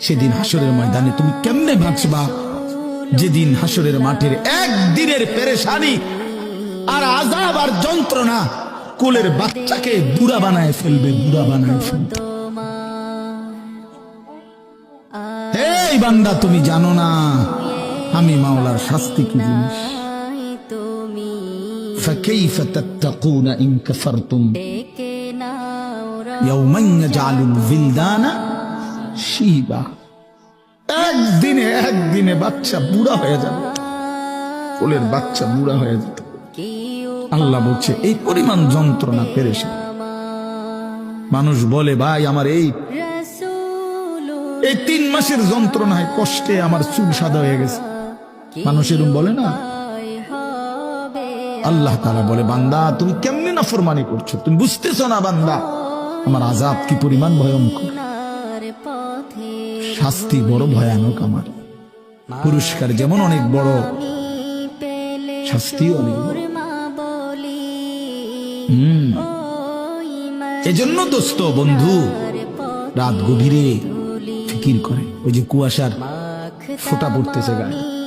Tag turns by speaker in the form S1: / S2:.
S1: সেদিন হাসরের ময়দানে তুমি কেমনে বাঁচবা যেদিন হাসরের মাঠের একদিনের পেরেশানি আর আজাব আর যন্ত্রণা কোলের বাচ্চাকে বুড়া বানায় ফেলবে বুড়া বানায় ফেলবে এই বান্দা তুমি জানো না আমি মাওলার শাস্তি কি জিনিস
S2: তুমি
S1: فكيف تتقون إن كفرتم
S2: ডেকে নাও
S1: يوما يجعل الولدان শিবা। একদিনে একদিনে বাচ্চা বুড়া হয়ে যাবে। কোলের বাচ্চা বুড়া হয়ে
S2: যেত
S1: আল্লাহ বলছে, এই পরিমাণ যন্ত্রণা পেরেছে। মানুষ বলে, ভাই, আমার এই এই তিন মাসের যন্ত্রণায় কষ্টে আমার চুল সাদা হয়ে গেছে। মানুষ এরকম বলে না। আল্লাহ তারা বলে, বান্দা, তুমি কেমনি না নাফরমানি করছ? তুমি বুঝতেছ না, বান্দা? আমার আজাদ কি পরিমাণ ভয়ঙ্কর? শাস্তি বড় ভয়ানক আমার। পুরস্কার যেমন অনেক বড় শাস্তি অনেক বড়। এজন্য দোস্ত বন্ধু, রাত গভীরে ফিকির করে ওই যে কুয়াশার ফোটা পড়তেছে গায়ে।